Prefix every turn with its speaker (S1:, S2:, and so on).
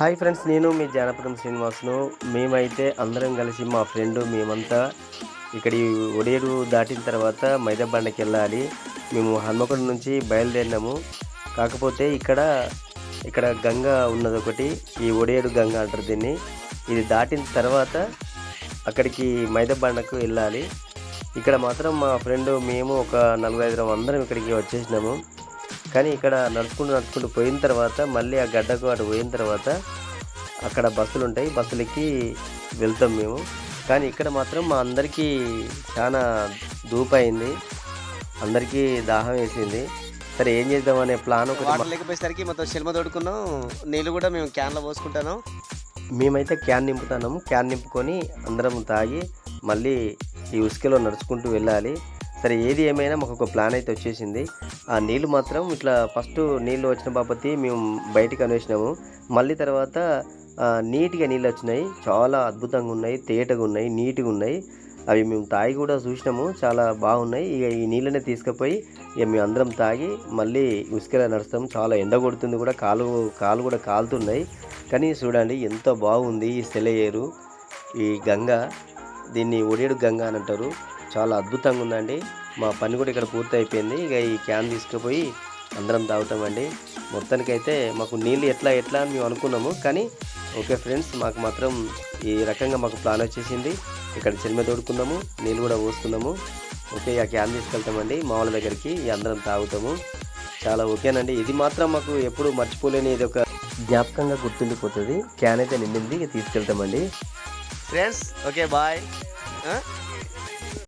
S1: Hi friends నేను మీ జానపదం శ్రీనివాసును. మేమైతే అందరం కలిసి మా ఫ్రెండ్ మేమంతా ఇక్కడ ఈ ఒడేరు దాటిన తర్వాత మైదాబండకి వెళ్ళాలి. మేము హన్మకొండ నుంచి బయలుదేరినాము. కాకపోతే ఇక్కడ ఇక్కడ గంగ ఉన్నది ఒకటి ఈ ఒడేరు గంగ అంటారు దీన్ని. ఇది దాటిన తర్వాత అక్కడికి మైదాబండకు వెళ్ళాలి. ఇక్కడ మాత్రం మా ఫ్రెండ్ మేము ఒక నలభై ఐదు అందరం ఇక్కడికి వచ్చేసినాము. కానీ ఇక్కడ నడుచుకుంటూ నడుచుకుంటూ పోయిన తర్వాత మళ్ళీ ఆ గడ్డకు అటు పోయిన తర్వాత అక్కడ బస్సులు ఉంటాయి. బస్సులకి వెళ్తాం మేము. కానీ ఇక్కడ మాత్రం మా అందరికీ చాలా ధూపు అయింది. అందరికీ దాహం వేసింది. సరే ఏం చేద్దాం అనే ప్లాన్ ఒకటి
S2: లేకపోయేసరికి మొత్తం శిల్మ తోడుకున్నాం. నీళ్ళు కూడా మేము క్యాన్లో పోసుకుంటాను
S1: మేమైతే క్యాన్ నింపుతున్నాము. క్యాన్ నింపుకొని అందరం తాగి మళ్ళీ ఈ ఉసుకలో నడుచుకుంటూ వెళ్ళాలి. సరే ఏది ఏమైనా మాకు ఒక ప్లాన్ అయితే వచ్చేసింది. ఆ నీళ్ళు మాత్రం ఇట్లా ఫస్ట్ నీళ్ళు వచ్చిన బాపతి మేము బయటికి అనేసినాము. మళ్ళీ తర్వాత నీట్గా నీళ్ళు వచ్చినాయి. చాలా అద్భుతంగా ఉన్నాయి తేటగా ఉన్నాయి నీట్గా ఉన్నాయి. అవి మేము తాగి కూడా చూసినాము. చాలా బాగున్నాయి. ఇక ఈ నీళ్ళనే తీసుకుపోయి ఇక మేము అందరం తాగి మళ్ళీ ఉసుకలో నడుస్తాం చాలా ఎండ కొడుతుంది కూడా కాలు కాలు కూడా కాలుతున్నాయి. కానీ చూడండి ఎంత బాగుంది ఈ సెలయేరు ఈ గంగ. దీన్ని ఒడేడు గంగ అని అంటారు. చాలా అద్భుతంగా ఉందండి. మా పని కూడా ఇక్కడ పూర్తి అయిపోయింది ఇక ఈ క్యాన్ తీసుకుపోయి అందరం తాగుతామండి. మొత్తానికైతే మాకు నీళ్ళు ఎట్లా ఎట్లా అని మేము అనుకున్నాము. కానీ ఓకే ఫ్రెండ్స్ మాకు మాత్రం ఈ రకంగా మాకు ప్లాన్ వచ్చేసింది. ఇక్కడ చెల్మె తోడుకున్నాము నీళ్ళు కూడా పోసుకున్నాము. ఓకే ఆ క్యాన్ తీసుకెళ్తామండి. మామూలు దగ్గరికి అందరం తాగుతాము. చాలా ఓకేనండి. ఇది మాత్రం మాకు ఎప్పుడు మర్చిపోలేని ఇది ఒక జ్ఞాపకంగా గుర్తుండిపోతుంది. క్యాన్ అయితే నిండింది ఇక తీసుకెళ్తామండి.
S2: Friends okay bye.